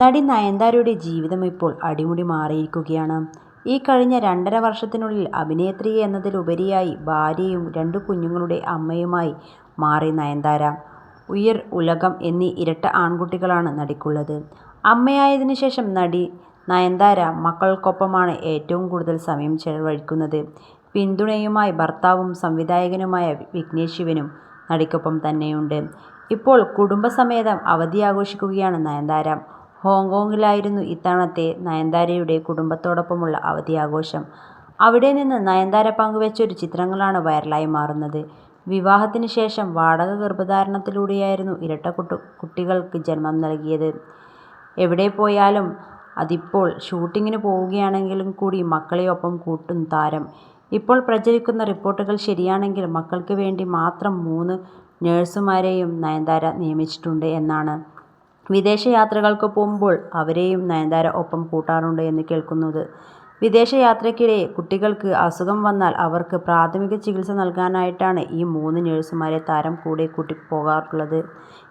നടി നയൻതാരയുടെ ജീവിതം ഇപ്പോൾ അടിമുടി മാറിയിരിക്കുകയാണ്. ഈ കഴിഞ്ഞ രണ്ടര വർഷത്തിനുള്ളിൽ അഭിനേത്രി എന്നതിലുപരിയായി ഭാര്യയും രണ്ടു കുഞ്ഞുങ്ങളുടെ അമ്മയുമായി മാറി നയൻതാര. ഉയർ ഉലകം എന്നീ ഇരട്ട ആൺകുട്ടികളാണ് നടിക്കുള്ളത്. അമ്മയായതിനു ശേഷം നടി നയൻതാര മക്കൾക്കൊപ്പമാണ് ഏറ്റവും കൂടുതൽ സമയം ചെലവഴിക്കുന്നത്. പിന്തുണയുമായി ഭർത്താവും സംവിധായകനുമായ വിഘ്നേഷ് ശിവനും നടിക്കൊപ്പം തന്നെയുണ്ട്. ഇപ്പോൾ കുടുംബസമേതം അവധി ആഘോഷിക്കുകയാണ് നയൻതാര. ഹോങ്കോങ്ങിലായിരുന്നു ഇത്തവണത്തെ നയൻതാരയുടെ കുടുംബത്തോടൊപ്പമുള്ള അവധി ആഘോഷം. അവിടെ നിന്ന് നയൻതാര പങ്കുവെച്ചൊരു ചിത്രങ്ങളാണ് വൈറലായി മാറുന്നത്. വിവാഹത്തിന് ശേഷം വാടക ഗർഭധാരണത്തിലൂടെയായിരുന്നു ഇരട്ട കുട്ടികൾക്ക് ജന്മം നൽകിയത്. എവിടെ പോയാലും അതിപ്പോൾ ഷൂട്ടിങ്ങിന് പോവുകയാണെങ്കിൽ കൂടി മക്കളെ ഒപ്പം കൂട്ടും താരം. ഇപ്പോൾ പ്രചരിക്കുന്ന റിപ്പോർട്ടുകൾ ശരിയാണെങ്കിൽ മക്കൾക്ക് വേണ്ടി മാത്രം മൂന്ന് നഴ്സുമാരെയും നയൻതാര നിയമിച്ചിട്ടുണ്ട് എന്നാണ്. വിദേശ യാത്രകൾക്ക് പോകുമ്പോൾ അവരെയും നയൻതാര ഒപ്പം കൂട്ടാറുണ്ട് എന്ന് കേൾക്കുന്നത്. വിദേശയാത്രയ്ക്കിടെ കുട്ടികൾക്ക് അസുഖം വന്നാൽ അവർക്ക് പ്രാഥമിക ചികിത്സ നൽകാനായിട്ടാണ് ഈ മൂന്ന് നഴ്സുമാരെ താരം കൂടെ കൂട്ടിപ്പോകാറുള്ളത്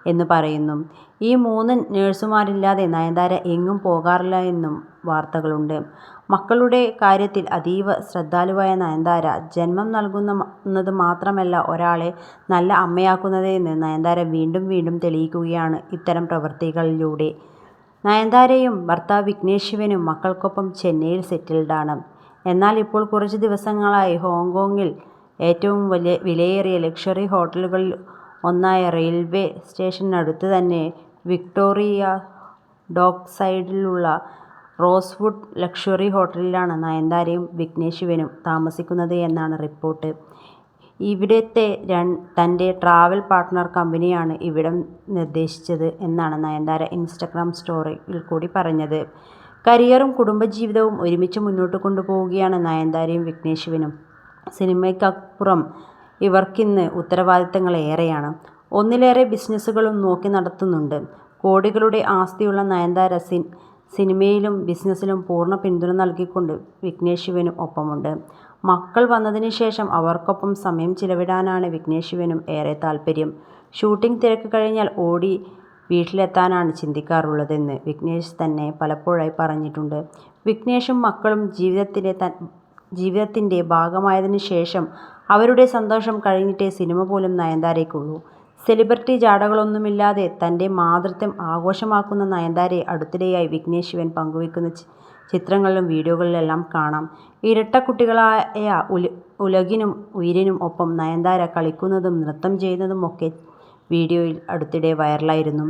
എന്ന് പറയുന്നു. ഈ മൂന്ന് നഴ്സുമാരില്ലാതെ നയൻതാര എങ്ങും പോകാറില്ല എന്നും വാർത്തകളുണ്ട്. മക്കളുടെ കാര്യത്തിൽ അതീവ ശ്രദ്ധാലുവായ നയൻതാര ജന്മം നൽകുന്നത് മാത്രമല്ല ഒരാളെ നല്ല അമ്മയാക്കുന്നത് എന്ന് നയൻതാര വീണ്ടും വീണ്ടും തെളിയിക്കുകയാണ് ഇത്തരം പ്രവൃത്തികളിലൂടെ. നയൻതാരയും ഭർത്താവ് വിഘ്നേഷ് ശിവനും മക്കൾക്കൊപ്പം ചെന്നൈയിൽ സെറ്റിൽഡാണ്. എന്നാൽ ഇപ്പോൾ കുറച്ച് ദിവസങ്ങളായി ഹോങ്കോങ്ങിൽ ഏറ്റവും വലിയ വിലയേറിയ ലക്ഷറി ഹോട്ടലുകളിൽ ഒന്നായ റെയിൽവേ സ്റ്റേഷനടുത്ത് തന്നെ വിക്ടോറിയ ഡോക്ക് സൈഡിലുള്ള റോസ്വുഡ് ലക്ഷറി ഹോട്ടലിലാണ് നയൻതാരയും വിഘ്നേഷ് ശിവനും താമസിക്കുന്നത് എന്നാണ് റിപ്പോർട്ട്. ഇവിടത്തെ തന്റെ ട്രാവൽ പാർട്ട്ണർ കമ്പനിയാണ് ഇവിടം നിർദ്ദേശിച്ചത് എന്നാണ് നയൻതാര ഇൻസ്റ്റഗ്രാം സ്റ്റോറിയിൽ കൂടി പറഞ്ഞത്. കരിയറും കുടുംബജീവിതവും ഒരുമിച്ച് മുന്നോട്ട് കൊണ്ടുപോവുകയാണ് നയൻതാരയും വിഘ്നേശുവിനും ശിവനും. സിനിമയ്ക്കപ്പുറം ഇവർക്കിന്ന് ഉത്തരവാദിത്തങ്ങൾ ഏറെയാണ്. ഒന്നിലേറെ ബിസിനസ്സുകളും നോക്കി നടത്തുന്നുണ്ട്. കോടികളുടെ ആസ്തിയുള്ള നയൻതാര സിനിമയിലും ബിസിനസ്സിലും പൂർണ പിന്തുണ നൽകിക്കൊണ്ട് വിഘ്നേശുവിനും ഒപ്പമുണ്ട്. മക്കൾ വന്നതിന് ശേഷം അവർക്കൊപ്പം സമയം ചിലവിടാനാണ് വിഘ്നേഷ് ശിവനും ഏറെ താൽപര്യം. ഷൂട്ടിംഗ് തിരക്ക് കഴിഞ്ഞാൽ ഓടി വീട്ടിലെത്താനാണ് ചിന്തിക്കാറുള്ളതെന്ന് വിഘ്നേഷ് തന്നെ പലപ്പോഴായി പറഞ്ഞിട്ടുണ്ട്. വിഘ്നേഷും മക്കളും ജീവിതത്തിലെ ജീവിതത്തിന്റെ ഭാഗമായതിനു ശേഷം അവരുടെ സന്തോഷം കഴിഞ്ഞിട്ടേ സിനിമ പോലും നയൻതാരയ്ക്കുള്ളൂ. സെലിബ്രിറ്റി ജാടകളൊന്നുമില്ലാതെ തന്റെ മാതൃത്വം ആഘോഷമാക്കുന്ന നയൻതാരയെ അടുത്തിടെയായി വിഘ്നേഷ് ശിവൻ പങ്കുവെക്കുന്ന ചിത്രങ്ങളിലും വീഡിയോകളിലെല്ലാം കാണാം. ഇരട്ടക്കുട്ടികളായ ഉലകിനും ഉയിരിനും ഒപ്പം നയൻതാര കളിക്കുന്നതും നൃത്തം ചെയ്യുന്നതും ഒക്കെ വീഡിയോയിൽ അടുത്തിടെ വൈറലായിരുന്നു.